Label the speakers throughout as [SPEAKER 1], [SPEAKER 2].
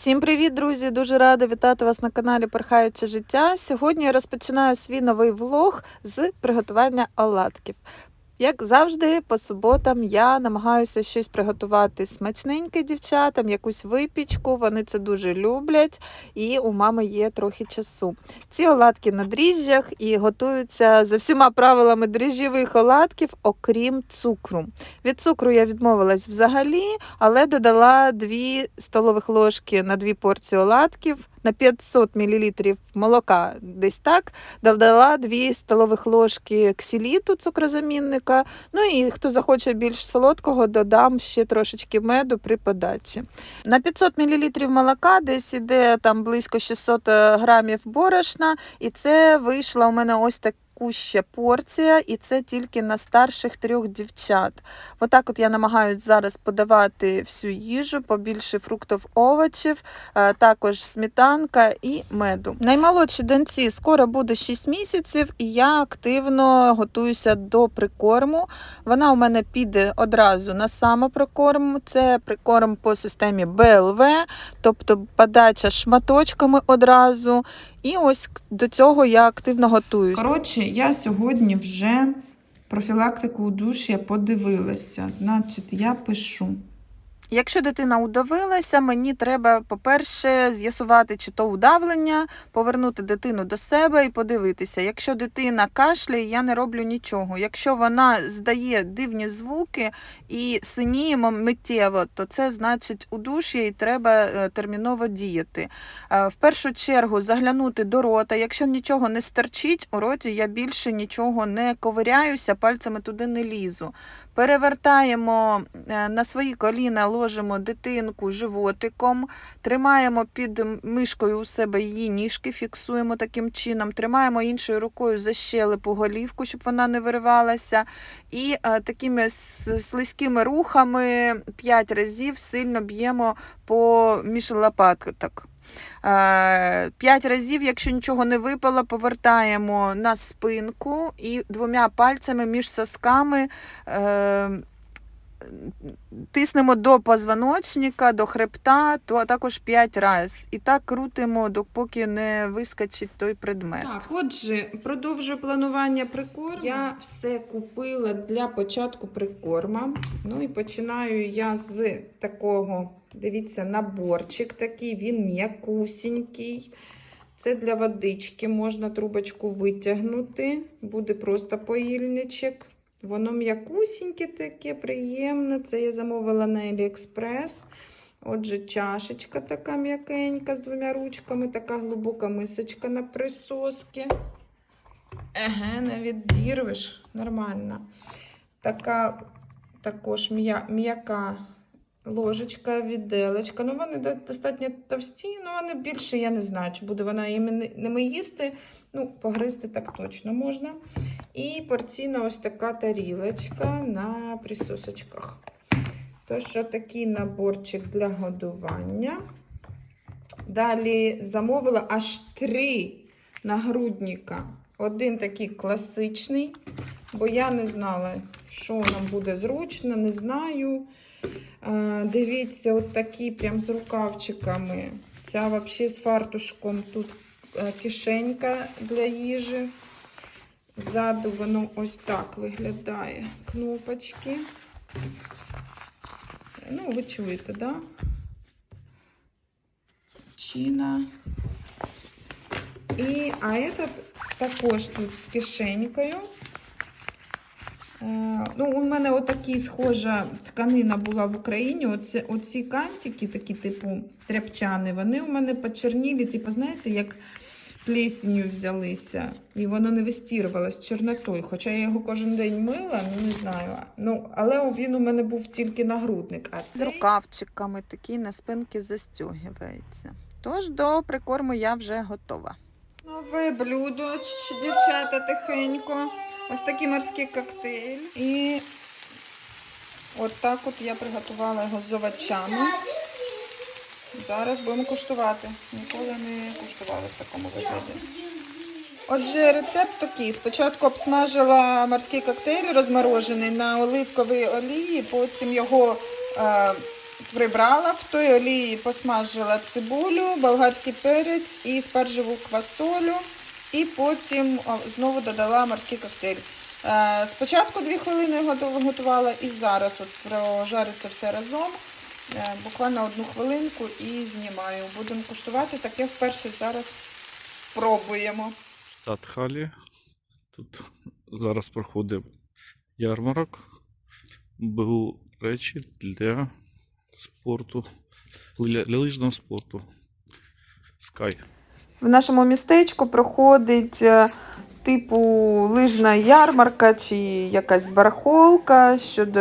[SPEAKER 1] Всім привіт, друзі! Дуже рада вітати вас на каналі Перхаюче життя. Сьогодні я розпочинаю свій новий влог з приготування оладків. Як завжди, по суботам я намагаюся щось приготувати смачненьке дівчатам, якусь випічку. Вони це дуже люблять, і у мами є трохи часу. Ці оладки на дріжджах і готуються за всіма правилами дріжджових оладків, окрім цукру. Від цукру я відмовилась взагалі, але додала 2 столових ложки на 2 порції оладків. На 500 мл молока десь так, додала 2 столових ложки ксіліту цукрозамінника. Ну і хто захоче більш солодкого, додам ще трошечки меду при подачі. На 500 мл молока десь іде там близько 600 грамів борошна, і це вийшло у мене ось так. Ще порція, і це тільки на старших трьох дівчат. Отак от я намагаюся зараз подавати всю їжу, побільше фруктів, овочів, е, також сметанка і меду. Наймолодшій доньці скоро буде 6 місяців, і я активно готуюся до прикорму. Вона у мене піде одразу на самопрокорм. Це прикорм по системі БЛВ, тобто подача шматочками одразу. І ось до цього я активно готуюся. Коротше, я сьогодні вже профілактику у душі подивилася. Значить, я пишу. Якщо дитина удавилася, мені треба, по-перше, з'ясувати, чи то удавлення, повернути дитину до себе і подивитися. Якщо дитина кашляє, я не роблю нічого. Якщо вона здає дивні звуки і синіємо миттєво, то це значить у душі і треба е, терміново діяти. Е, В першу чергу заглянути до рота. Якщо нічого не стерчить, у роті я більше нічого не ковиряюся, пальцями туди не лізу. Перевертаємо е, на свої коліна, ложимо дитинку животиком, тримаємо під мишкою у себе її ніжки, фіксуємо таким чином, тримаємо іншою рукою за щелепу голівку, щоб вона не виривалася. І е, такими слизькими рухами 5 разів сильно б'ємо по між лопаток. Е, П'ять разів, якщо нічого не випало, повертаємо на спинку і двома пальцями між сосками е, тиснемо до позвоночника, до хребта, то також 5 разів. І так крутимо, допоки не вискочить той предмет. Так, отже, продовжую планування прикорму. Я все купила для початку прикорма. Ну і починаю я з такого, дивіться, наборчик такий, він м'якусінький. Це для водички, можна трубочку витягнути, буде просто поїльничок. Воно м'якусіньке таке, приємне. Це я замовила на AliExpress. Отже, чашечка така м'якенька з двома ручками, така глибока мисочка на присоски. Еге, не віддірвеш, нормально. Така також м'я- м'яка ложечка, віделечка. Ну, вони до- достатньо товсті, ну вони більше, я не знаю, чи буде вона їм ними їсти. Ну, погризти так точно можна. І порційна ось така тарілочка на присосочках. Тож, такий наборчик для годування. Далі замовила аж три нагрудника. Один такий класичний, бо я не знала, що нам буде зручно, не знаю. Дивіться, от такі прям з рукавчиками. Ця взагалі з фартушком. Тут е, кишенька для їжі. Ззаду воно ось так виглядає. Кнопочки. Ну, ви чуєте, да? Чина. І, а этот також тут з кишенькою. Е, Ну, у мене отакі схожа тканина була в Україні. Оці, оці кантики, такі типу тряпчани, вони у мене почернілі, типу, знаєте, як плесенью взялися. І воно не вистірувалось чорнотою. Хоча я його кожен день мила, ну не знаю. Ну, але він у мене був тільки нагрудник. А з рукавчиками такі на спинки застягується. Тож до прикорму я вже готова. Нове блюдо, дівчата, тихенько. Ось такий морський коктейль. І от от я приготувала його з овочами. Зараз будемо куштувати. Ніколи не куштували в такому вигляді. Отже, рецепт такий. Спочатку обсмажила морський коктейль розморожений на оливковій олії, потім його е,
[SPEAKER 2] прибрала в той олії, посмажила цибулю, болгарський перець і спаржеву квасолю. І потім знову додала морський коктейль. Е, Спочатку дві хвилини готу- готувала і зараз от прожариться все разом. Е, Буквально одну хвилинку і знімаю. Будемо куштувати. Таке вперше зараз спробуємо.
[SPEAKER 3] Штат Халі. Тут зараз проходить ярмарок. Беру речі для спорту, для, лижного спорту. Sky.
[SPEAKER 2] В нашому містечку проходить е, типу лижна ярмарка чи якась барахолка щодо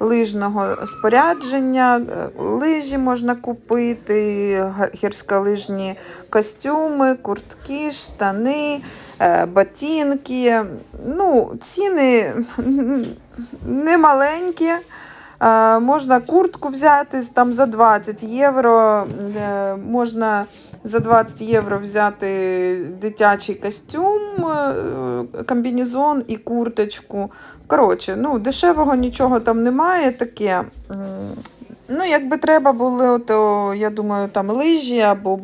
[SPEAKER 2] лижного спорядження. Е, Лижі можна купити, гірськолижні костюми, куртки, штани, е, ботинки. Ну, ціни не маленькі. Можна куртку взяти там за 20 євро. Можна за 20 євро взяти дитячий костюм, е, комбінезон і курточку. Коротше, ну, дешевого нічого там немає таке. Ну, якби треба було, то я думаю, там лижі або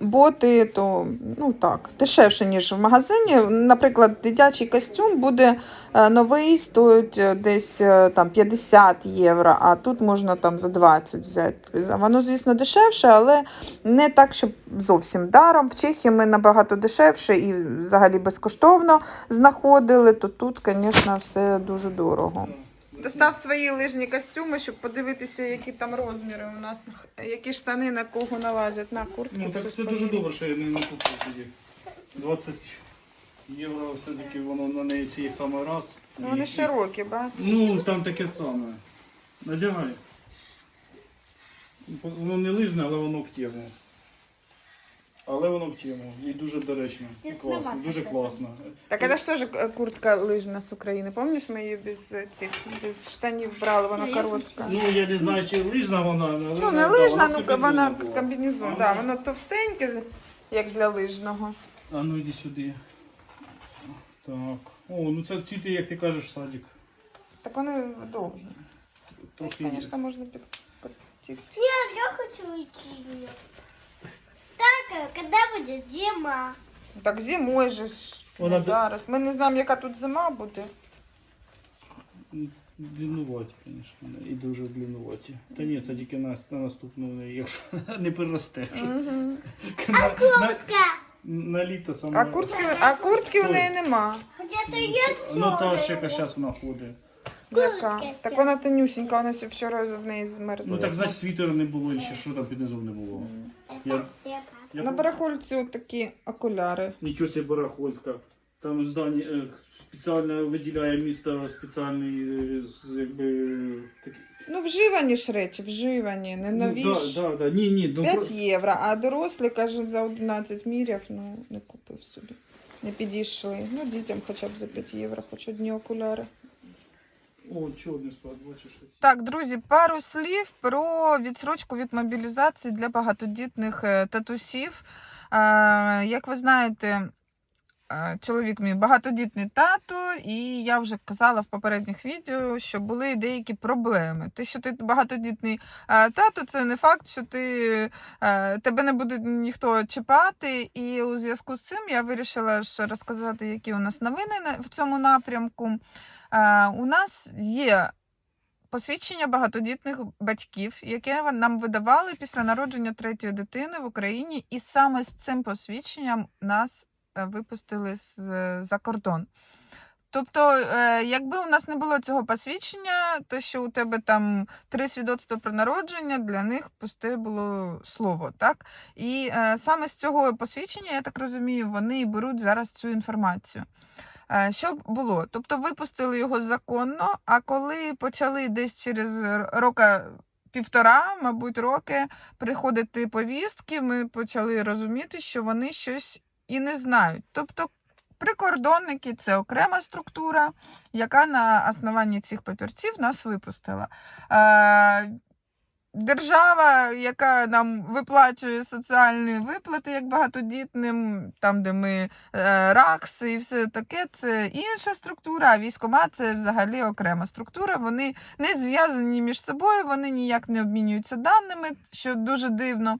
[SPEAKER 2] боти, то ну так, дешевше, ніж в магазині. Наприклад, дитячий костюм буде е, новий, стоїть е, десь е, там 50 євро, а тут можна там за 20 взяти. Воно, звісно, дешевше, але не так, щоб зовсім даром. В Чехії ми набагато дешевше і взагалі безкоштовно знаходили, то тут, звісно, все дуже дорого. Достав свої лижні костюми, щоб подивитися, які там розміри у нас, які штани на кого налазять, на куртку.
[SPEAKER 3] Ну так це дуже добре, що я не, купив тоді. 20 євро все-таки воно на неї ці саме раз.
[SPEAKER 2] Ну, вони
[SPEAKER 3] і-
[SPEAKER 2] широкі, бачиш?
[SPEAKER 3] Ну, там таке саме. Надягай. Воно не лижне, але воно в тему. Але воно в тему. І дуже доречно. І класно, дуже класно.
[SPEAKER 2] Так это ж тоже э, куртка лыжна с Украины. Помнишь, мы ее без этих, без штанів брали, вона коротка.
[SPEAKER 3] Ну, я не знаю, чи лижна вона, але
[SPEAKER 2] Ну, не
[SPEAKER 3] да,
[SPEAKER 2] лижна,
[SPEAKER 3] з
[SPEAKER 2] ну
[SPEAKER 3] комбінезоном
[SPEAKER 2] вона
[SPEAKER 3] була.
[SPEAKER 2] комбінезон,
[SPEAKER 3] А,
[SPEAKER 2] да, воно товстеньке, як для лижного.
[SPEAKER 3] А ну йди сюди. Так. О, ну це ці ти, як ти кажеш, садик.
[SPEAKER 2] Так вони довгі.
[SPEAKER 3] Трохи є.
[SPEAKER 2] Звісно, можна під, підтягти.
[SPEAKER 4] Нет, я хочу идти. Так, а когда будет зима?
[SPEAKER 2] Так зимою же ж
[SPEAKER 3] Вона
[SPEAKER 2] не
[SPEAKER 3] за-
[SPEAKER 2] зараз. Ми не знаємо, яка тут зима буде.
[SPEAKER 3] Длиннуваті, звісно, і дуже длиннуваті. Та ні, це тільки на, на наступну, якщо не переросте. На, на,
[SPEAKER 4] Куртка.
[SPEAKER 3] на літо саме.
[SPEAKER 2] А куртки, а куртки у неї нема.
[SPEAKER 4] Где-то есть
[SPEAKER 3] Ну та ще яка зараз вона ходить.
[SPEAKER 2] Яка?
[SPEAKER 4] Куртки.
[SPEAKER 2] Так вона тонюсінька, вона ще вчора в неї змерзла.
[SPEAKER 3] Ну так значить світера не було і ще що там під низом не було. Я-
[SPEAKER 4] я
[SPEAKER 2] На барахольці такі окуляри.
[SPEAKER 3] Нічого себе барахольська. Там здані е, спеціально виділяє місто спеціальний е, з- якби такий.
[SPEAKER 2] Ну, вживані ж речі, вживані, не нові.
[SPEAKER 3] Ну,
[SPEAKER 2] ж.
[SPEAKER 3] да, да, да. Ні, ні, ну,
[SPEAKER 2] 5
[SPEAKER 3] про-
[SPEAKER 2] євро, а дорослі, кажуть, за 11 міряв, ну, не купив собі. Не підійшли. Ну, дітям хоча б за 5 євро, хоч одні окуляри.
[SPEAKER 3] О, чорний склад.
[SPEAKER 2] Так, друзі, пару слів про відсрочку від мобілізації для багатодітних е, татусів. Е, Як ви знаєте, чоловік мій багатодітний тато, і я вже казала в попередніх відео, що були деякі проблеми. Те, що ти багатодітний е, тато, це не факт, що ти, е, тебе не буде ніхто чіпати. І у зв'язку з цим я вирішила ж розказати, які у нас новини в цьому напрямку. Е, У нас є посвідчення багатодітних батьків, яке нам видавали після народження третьої дитини в Україні, і саме з цим посвідченням нас е, випустили з- за кордон. Тобто, е, якби у нас не було цього посвідчення, то що у тебе там три свідоцтва про народження, для них пусте було слово, так? І е, саме з цього посвідчення, я так розумію, вони беруть зараз цю інформацію. Е, Що було? Тобто випустили його законно, а коли почали десь через рока півтора, мабуть, роки приходити повістки, ми почали розуміти, що вони щось і не знають. Тобто прикордонники це окрема структура, яка на основанні цих папірців нас випустила. Е,
[SPEAKER 1] держава, яка нам виплачує соціальні виплати як багатодітним, там, де ми е, РАКС і все таке, це інша структура, а військомат це взагалі окрема структура. Вони не зв'язані між собою, вони ніяк не обмінюються даними, що дуже дивно.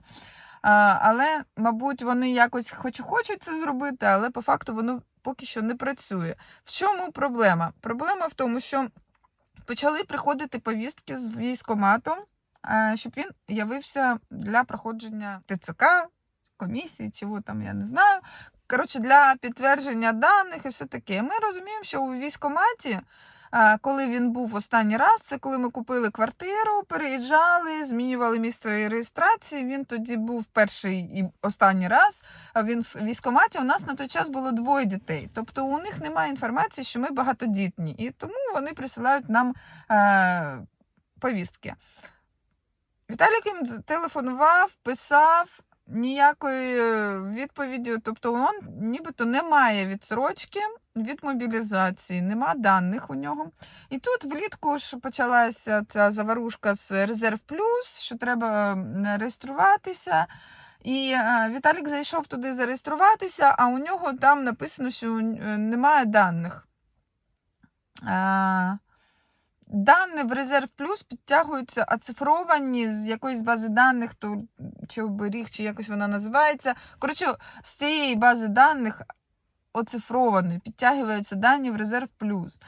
[SPEAKER 1] Але, мабуть, вони якось хоч хочуть це зробити, але по факту воно поки що не працює. В чому проблема? Проблема в тому, що почали приходити повістки з військоматом, е, щоб він явився для проходження ТЦК, комісії, чого там, я не знаю. Коротше, для підтвердження даних і все таке. Ми розуміємо, що у військкоматі, е, коли він був останній раз, це коли ми купили квартиру, переїжджали, змінювали місце реєстрації. Він тоді був перший і останній раз. Він в військкоматі у нас на той час було двоє дітей. Тобто у них немає інформації, що ми багатодітні, і тому вони присилають нам е, повістки. Віталік їм телефонував, писав. Ніякої е, відповіді, тобто він нібито не має відсрочки від мобілізації, нема даних у нього. І тут влітку ж почалася ця заварушка з Резерв Плюс, що треба реєструватися. І е, Віталік зайшов туди зареєструватися, а у нього там написано, що е, немає даних. Е, Дані в Резерв Плюс підтягуються оцифровані з якоїсь бази даних, то чи оберіг, чи якось вона називається. Коротше, з цієї бази даних оцифрованої підтягуються дані в Резерв Плюс.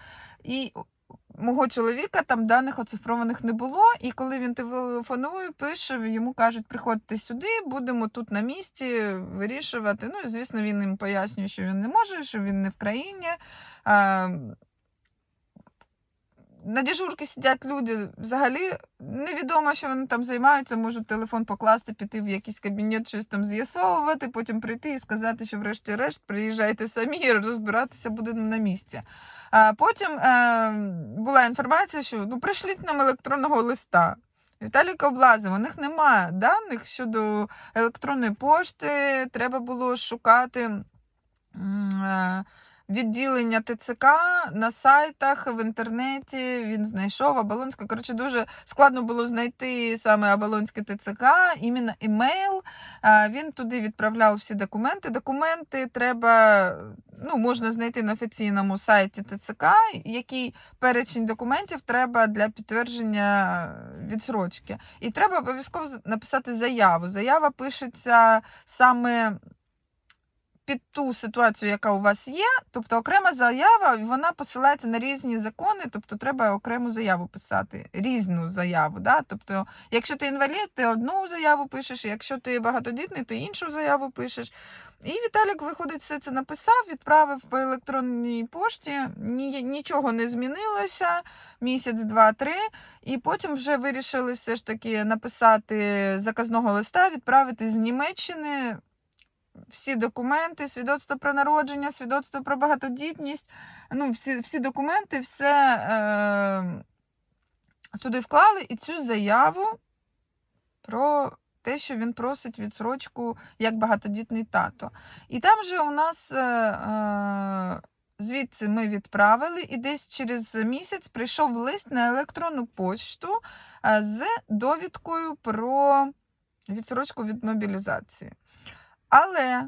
[SPEAKER 1] І мого чоловіка там даних оцифрованих не було. І коли він телефонує, пише, йому кажуть, приходьте сюди, будемо тут на місці вирішувати. Ну, звісно, він їм пояснює, що він не може, що він не в країні. На дежурки сидять люди. Взагалі невідомо, що вони там займаються. Можуть телефон покласти, піти в якийсь кабінет, щось там з'ясовувати, потім прийти і сказати, що врешті-решт приїжджайте самі розбиратися будемо на місці. А потім е, була інформація, що ну прийшліть нам електронного листа. Віталік облазив, у них немає даних щодо електронної пошти. Треба було шукати. е, відділення ТЦК на сайтах в інтернеті. Він знайшов Оболонське. Коротше, дуже складно було знайти саме Оболонське ТЦК, іменно емейл. Він туди відправляв всі документи. Документи треба, ну, можна знайти на офіційному сайті ТЦК, який перечень документів треба для підтвердження відсрочки. І треба обов'язково написати заяву. Заява пишеться саме під ту ситуацію, яка у вас є, тобто окрема заява, вона посилається на різні закони, тобто треба окрему заяву писати, різну заяву. Да? Тобто, якщо ти інвалід, ти одну заяву пишеш, якщо ти багатодітний, ти іншу заяву пишеш. І Віталік, виходить, все це написав, відправив по електронній пошті, ні, нічого не змінилося, місяць, два, три. І потім вже вирішили все ж таки написати заказного листа, відправити з Німеччини всі документи, свідоцтво про народження, свідоцтво про багатодітність, ну, всі, всі документи, все е, туди вклали і цю заяву про те, що він просить відсрочку як багатодітний тато. І там же у нас. Е, е, Звідси ми відправили, і десь через місяць прийшов лист на електронну почту е, з довідкою про відсрочку від мобілізації. Але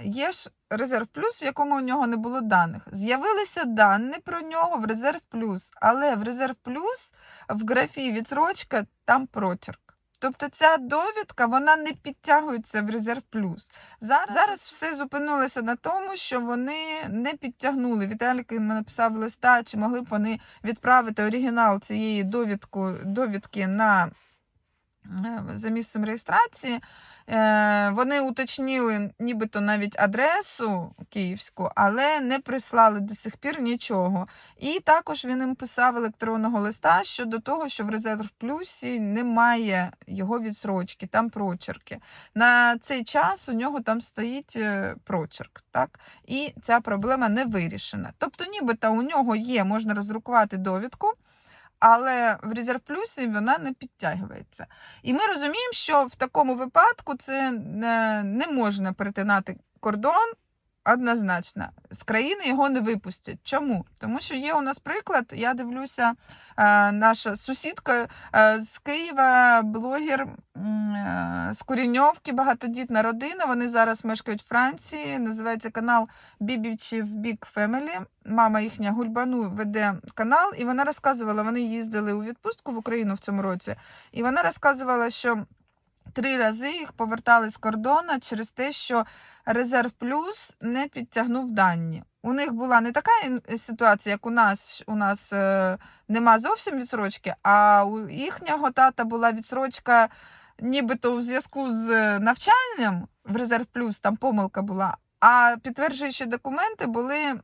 [SPEAKER 1] є ж резерв плюс, в якому у нього не було даних. З'явилися дані про нього в резерв плюс, але в резерв плюс в графі відсрочка там прочерк. Тобто ця довідка вона не підтягується в резерв плюс. Зараз, зараз все зупинилося на тому, що вони не підтягнули. Віталік написав листа, чи могли б вони відправити оригінал цієї довідку, довідки на за місцем реєстрації. Е, Вони уточнили нібито навіть адресу київську, але не прислали до сих пір нічого. І також він їм писав електронного листа щодо того, що в резерв плюсі немає його відсрочки, там прочерки. На цей час у нього там стоїть е, прочерк, так? І ця проблема не вирішена. Тобто, нібито у нього є, можна роздрукувати довідку. Але в резерв плюсі вона не підтягується. І ми розуміємо, що в такому випадку це не, не можна перетинати кордон однозначно. З країни його не випустять. Чому? Тому що є у нас приклад, я дивлюся, е, наша сусідка е, з Києва, блогер е, з Куріньовки, багатодітна родина. Вони зараз мешкають в Франції. Називається канал Бібічів Big Family. Мама їхня Гульбану веде канал, і вона розказувала, вони їздили у відпустку в Україну в цьому році. І вона розказувала, що три рази їх повертали з кордону через те, що резерв плюс не підтягнув дані. У них була не така ситуація, як у нас. У нас е, нема зовсім відсрочки, а у їхнього тата була відсрочка, нібито у зв'язку з навчанням в резерв плюс, там помилка була. А підтверджуючі документи були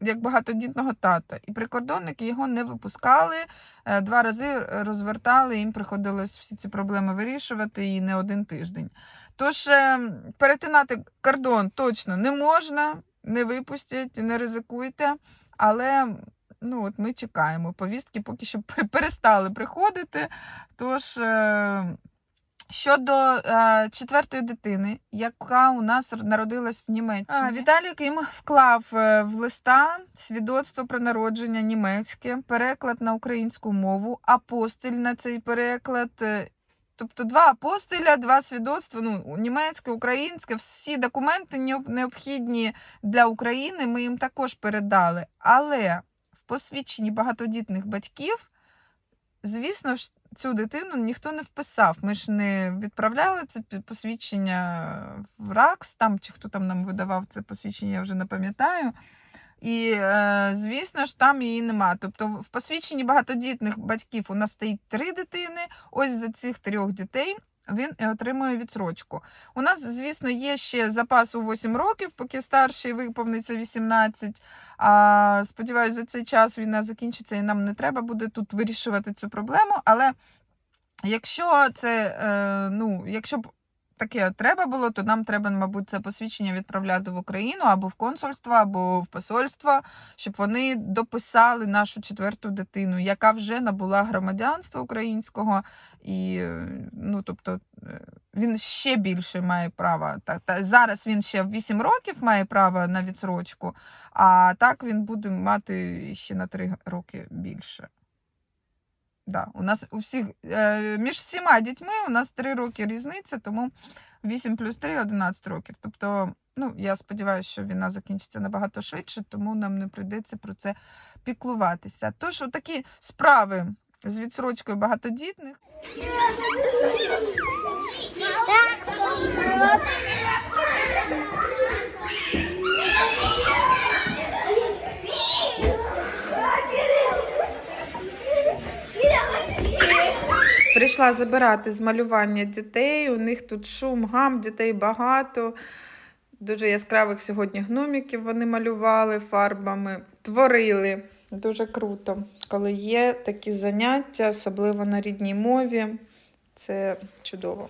[SPEAKER 1] як багатодітного тата. І прикордонники його не випускали, е, два рази розвертали, їм приходилось всі ці проблеми вирішувати і не один тиждень. Тож е, перетинати кордон точно не можна, не випустять, не ризикуйте. Але ну, от ми чекаємо. Повістки поки що перестали приходити. Тож. е, Щодо е, четвертої дитини, яка у нас народилась в Німеччині, а, Віталік їм вклав е, в листа свідоцтво про народження німецьке, переклад на українську мову, апостиль на цей переклад. Тобто два апостиля, два свідоцтва, ну, німецьке, українське, всі документи необхідні для України ми їм також передали. Але в посвідченні багатодітних батьків, звісно ж, цю дитину ніхто не вписав. Ми ж не відправляли це посвідчення в РАКС, там чи хто там нам видавав це посвідчення, я вже не пам'ятаю. І, е, звісно ж, там її нема. Тобто в посвідченні багатодітних батьків у нас стоїть три дитини. Ось за цих трьох дітей він і отримує відсрочку. У нас, звісно, є ще запас у 8 років, поки старший виповниться 18. А, сподіваюся, за цей час війна закінчиться і нам не треба буде тут вирішувати цю проблему. Але якщо це, е, ну, якщо таке треба було, то нам треба, мабуть, це посвідчення відправляти в Україну або в консульство, або в посольство, щоб вони дописали нашу четверту дитину, яка вже набула громадянства українського, і е, ну, тобто, е, він ще більше має права. Та, та зараз він ще в 8 років має право на відсрочку, а так він буде мати ще на 3 роки більше. Да, у нас у всіх е, між всіма дітьми у нас 3 роки різниця, тому 8 плюс 3 – 11 років. Тобто, ну, я сподіваюся, що війна закінчиться набагато швидше, тому нам не прийдеться про це піклуватися. Тож, отакі справи з відсрочкою багатодітних. Прийшла забирати з малювання дітей. У них тут шум, гам, дітей багато. Дуже яскравих сьогодні гноміків вони малювали фарбами, творили. Дуже круто, коли є такі заняття, особливо на рідній мові. Це чудово.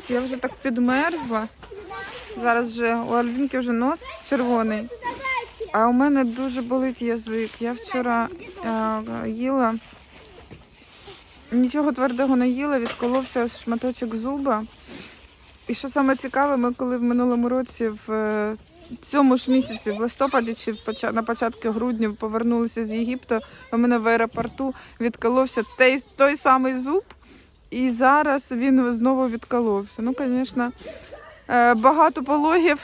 [SPEAKER 1] 5, я вже так підмерзла. Зараз вже у Альвінки вже нос червоний.
[SPEAKER 2] А у мене дуже болить язик. Я вчора е, їла. Нічого твердого не їла, відколовся шматочок зуба. І що саме цікаве, ми коли в минулому році, в е, цьому ж місяці, в листопаді чи на початку грудня повернулися з Єгипту, у мене в аеропорту відколовся той, той самий зуб, і зараз він знову відколовся. Ну, звісно, е, багато пологів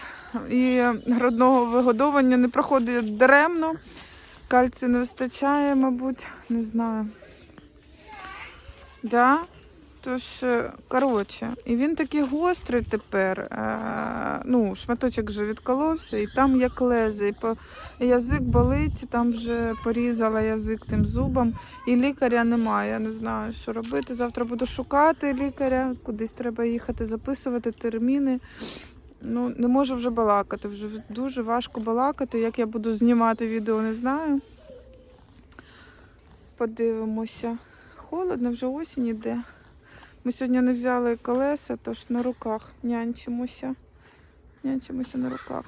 [SPEAKER 2] і грудного вигодовування не проходить даремно. Кальцію не вистачає, мабуть, не знаю. Да? Тож, е, коротше, і він такий гострий тепер. Е, ну, шматочок вже відколовся, і там як лезе. І по, язик болить, там вже порізала язик тим зубом. І лікаря немає. Я не знаю, що робити. Завтра буду шукати лікаря, кудись треба їхати, записувати терміни. Ну, не можу вже балакати. Вже дуже важко балакати. Як я буду знімати відео, не знаю. Подивимося. Холодно, вже осінь іде. Ми сьогодні не взяли колеса, тож на руках нянчимося. Нянчимося на руках.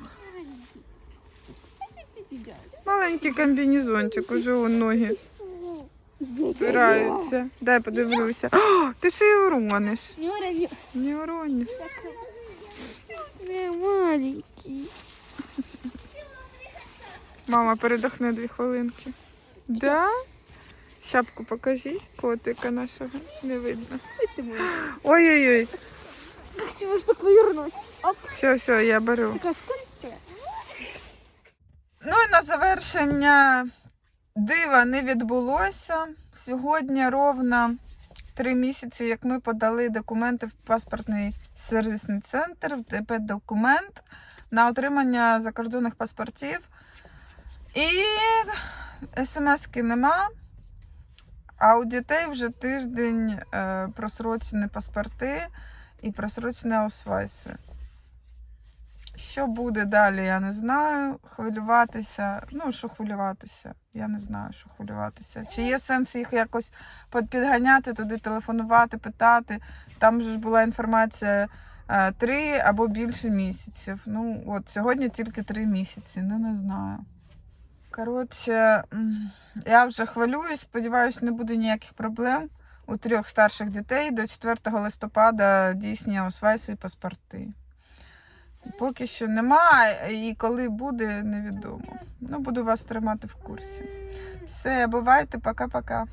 [SPEAKER 2] Маленький комбінезончик, уже у ноги збираються. Дай подивлюся. О, ти ще й урониш.
[SPEAKER 5] Не
[SPEAKER 2] урониш.
[SPEAKER 5] Не маленький.
[SPEAKER 2] Мама передохне дві хвилинки. Да? Шапку покажіть, котика нашого. Не видно. Ой-ой-ой.
[SPEAKER 5] Почему ж так повернуть?
[SPEAKER 2] Все, все, я беру.
[SPEAKER 5] Такая сколько?
[SPEAKER 2] Ну і на завершення дива не відбулося. Сьогодні ровно три місяці, як ми подали документи в паспортний сервісний центр, в ДП документ на отримання закордонних паспортів. І смс-ки нема. А у дітей вже тиждень е, просрочені паспорти і просрочені аусвайси. Що буде далі, я не знаю. Хвилюватися. Ну, що хвилюватися? Я не знаю, що хвилюватися. Чи є сенс їх якось підганяти, туди телефонувати, питати. Там же ж була інформація е, три або більше місяців. Ну, от сьогодні тільки три місяці, ну не знаю. Коротше, я вже хвилююсь, сподіваюся, не буде ніяких проблем. У трьох старших дітей до 4 листопада дійсні освайси і паспорти. Поки що нема, і коли буде, невідомо. Ну, буду вас тримати в курсі. Все, бувайте, пока-пока.